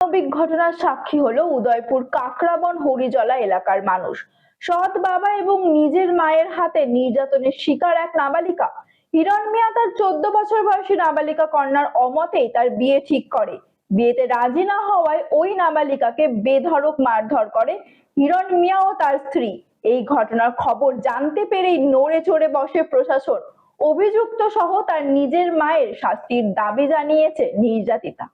মানবিক ঘটনার সাক্ষী হলো উদয়পুর কাকরাবন হরিজলা এলাকার মানুষ। সৎ বাবা এবং নিজের মায়ের হাতে নির্যাতনের শিকার এক নাবালিকা। হিরণ মিয়া তার চোদ্দ বছর বয়সী নাবালিকা কন্যার অমতেই তার বিয়ে ঠিক করে। বিয়েতে রাজি না হওয়ায় ওই নাবালিকাকে বেধড়ক মারধর করে হিরণ মিয়া ও তার স্ত্রী। এই ঘটনার খবর জানতে পেরেই নড়ে চড়ে বসে প্রশাসন। অভিযুক্ত সহ তার নিজের মায়ের শাস্তির দাবি জানিয়েছে নির্যাতিতা।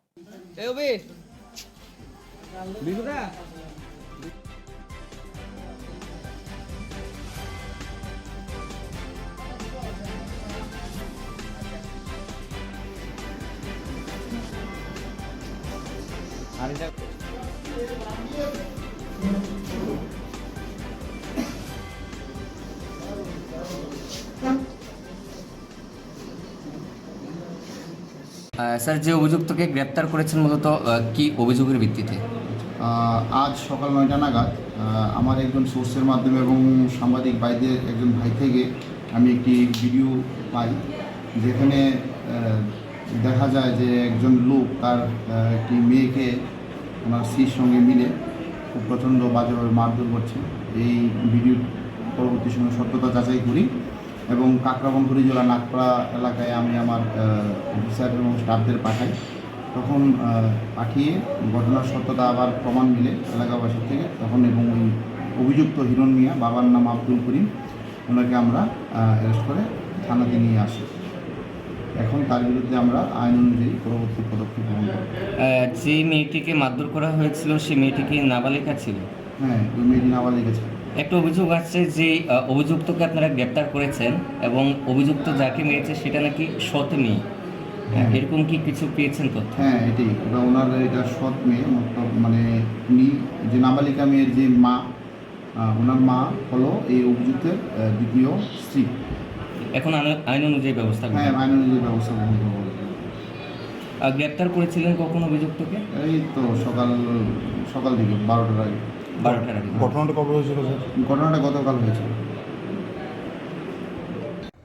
স্যার যে অভিযুক্তকে গ্রেপ্তার করেছেন মূলত কি অভিযোগের ভিত্তিতে? আজ সকাল নয়টা নাগাদ আমার একজন সোর্সের মাধ্যমে এবং সাংবাদিক ভাইদের একজন ভাই থেকে আমি একটি ভিডিও পাই, যেখানে দেখা যায় যে একজন লোক তার একটি মেয়েকে ওনার স্ত্রীর সঙ্গে মিলে খুব প্রচণ্ড বাজেভাবে মারধর করছে। এই ভিডিও পরবর্তী সময় সত্যতা যাচাই করি এবং কাকরাবন্ধুরি জেলা নাগপাড়া এলাকায় আমি আমার অফিসার এবং স্টাফদের পাঠাই। তখন পাঠিয়ে ঘটনার সত্যতা আবার প্রমাণ মিলে এলাকাবাসীর থেকে। তখন এবং ওই অভিযুক্ত হিরণ মিয়া বাবার নাম আব্দুল করিম ওনাকে আমরা অ্যারেস্ট করে থানাতে নিয়ে আসি। এখন তার বিরুদ্ধে আমরা আইন অনুযায়ী পরবর্তী পদক্ষেপ গ্রহণ করব। যে মেয়েটিকে মারধর করা হয়েছিল সেই মেয়েটিকে নাবালিকা ছিল? হ্যাঁ ওই মেয়েটি নাবালিক ছিল। একটা অভিযোগ আসছে যে অভিযুক্তকে আপনারা গ্রেপ্তার করেছেন এবং অভিযুক্ত যাকে মেরেছে সেটা নাকি সৎ মেয়ে। এরকম কি কিছু পেয়েছেন তথ্য? হ্যাঁ এটাই। ওটা ওনার এটা সৎ মেয়ে মতলব মানে উনি যে নাবালিকা মেয়ের যে মা ওনার মা হলো এই অভিযুক্তের দ্বিতীয় স্ত্রী। এখন আইন- আইন অনুযায়ী ব্যবস্থা হ্যাঁ। আইন অনুযায়ী ব্যবস্থা গ্রহণ করব আহ, গ্রেপ্তার করেছিলেন কখন অভিযুক্তকে? এই তো সকাল সকাল দিকে বারোটার আগে। বারোটার আগে। ঘটনাটা কবে হয়েছিল ঘটনাটা গতকাল হয়েছিল।